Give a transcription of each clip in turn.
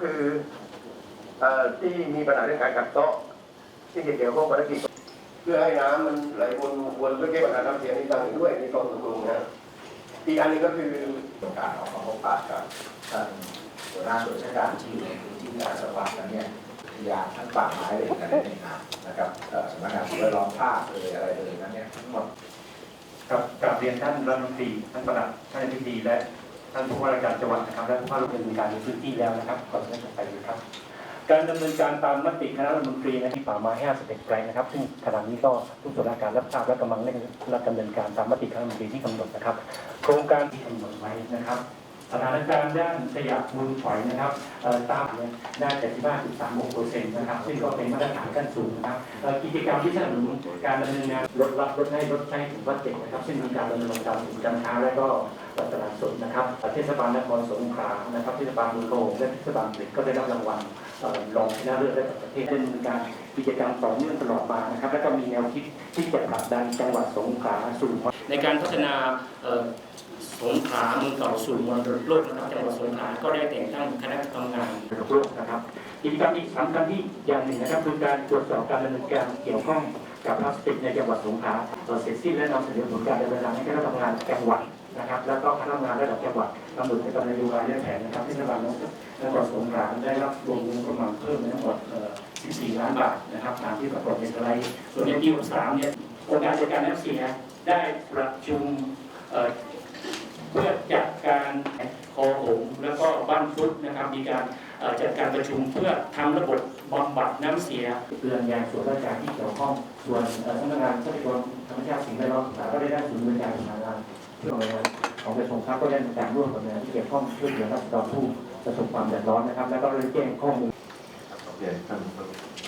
คืออที่มีปัญหาเรื่องการกัดเซาะที่เกี่ยวข้องกับภารกิจเพื่อให้น้ำมันไหลวนวนเพื่อแก้ปัญหาน้ำเสียในทางด้วยในคลองสำโรงนะอีกอันนึงก็คือการออกมาพบปะกับท่านหัวหน้าส่วนราชการที่อยู่ในพื้นที่การจังหวัดนั้นเนี่ยพยานทั้งป่าไม้เลยกันในงานนะครับสำนักงานสิ่งแวดล้อมภาคเลยอะไรเลยนั้นเนี่ยทั้งหมดครับกราบเรียนท่านรัฐมนตรีท่านประหลัดท่านอธิบดีและ ท่านผู้ว่าราชการจังหวัดนะครับและผู้ว่าราชการการในพื้นที่แล้วนะครับก่อนที่จะไปเลยครับ การดำเนินการตามมติคณะรัฐมนตรีนะที่ป่าไม้51แปลงนะครับ ซึ่งขณะนี้ก็ทุกส่วนราชการรับทราบและกำลังเร่งรัดดำเนินการตามมติคณะรัฐมนตรีที่กำหนดนะครับ โครงการที่กำหนดไว้นะครับ สถานการณ์ด้านขยะมูลฝอยนะครับตามเนี่ยได้75.36เปอร์เซ็นต์นะครับ ซึ่งก็เป็นมาตรฐานขั้นสูงนะครับกิจกรรมที่สนับสนุนการดำเนินงานลดรับลดให้ลดใช้ถุงพลาสติกนะครับ ซึ่งมีการดำเนินการถึงการค้าและก็ตลาดสดนะครับเทศบาลนครสงขลานะครับเทศบาลเมือโขงและเทศบาลเด็กก็ได้รับรางวัลรองชนะเลิศระดับประเทศดำเนินการกิจกรรมต่อเนื่องตลอดมานะครับ และก็มีแนวคิดที่จะผลักดันจังหวัดสงขลาสู่ในการพัฒนา สงขลาเมืองเก่าสู่มรดกโลกนะครับจังหวัดสงขลาก็ได้แต่งตั้งคณะทำงานมรดกโลกนะครับกิจกรรมที่สำคัญที่อย่างหนึ่งนะครับคือการตรวจสอบการดำเนินการเกี่ยวข้องกับพลาสติกในจังหวัดสงขลาเอ่อเสร็จสิ้นและนำเสนอผลการดำเนินงานให้คณะทำงานจังหวัดนะครับ แล้วก็คณะทำงานระดับจังหวัดกำหนดในกำหนดนโยบายและแผนนะครับที่รัฐบาลจังหวัดสงขลาได้รับรวมเงินประมาณเพิ่มทั้งหมด14 ล้านบาทนะครับตามที่ปรากฏในสไลด์ส่วนในปี63เนี่ยองค์การจัดการน้ำเสียได้ประชุมเอ่อ เพื่อจัดการคอหงส์ แล้วก็บ้านฟุตนะครับ มีการจัดการประชุมเพื่อทำระบบบำบัดน้ำเสียเตือนยางส่วนราชการที่เกี่ยวข้อง ส่วนสำนักงานทรัพยากรธรรมชาติสิ่งแวดล้อมกษาก็ได้ด้านศูนย์บริการสาธารณเพื่อของกระทรวงทรัพย์ก็ได้มีการร่วมกับหน่วยงานที่เกี่ยวข้องช่วยเหลือรัศดรผู้ประสบความเดือดร้อนนะครับ แล้วก็ได้แจ้งข้อมูลเรียนท่านรั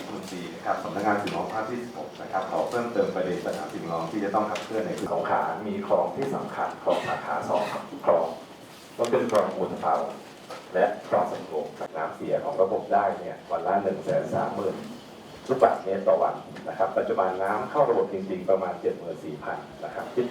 ฐมนตรีนะครับสำนักงานสิ่งแวดล้อมภาคที่ 16 นะครับขอเพิ่มเติมประเด็นปัญหาสิ่งแวดล้อมที่จะต้องขับเคลื่อนในพื้นสงขามีคลองที่สำคัญคลองสาขาสองคลอง ก็เป็นความอุตภาและความสำโรงน้ำเสียของระบบได้เนี่ยวันละหนึ่งแสนสามหมื่นลูกบาศก์เมตรต่อวันนะครับ ปัจจุบันน้ำเข้าระบบจริง ๆ ประมาณเจ็ดหมื่นสี่พันนะครับคิด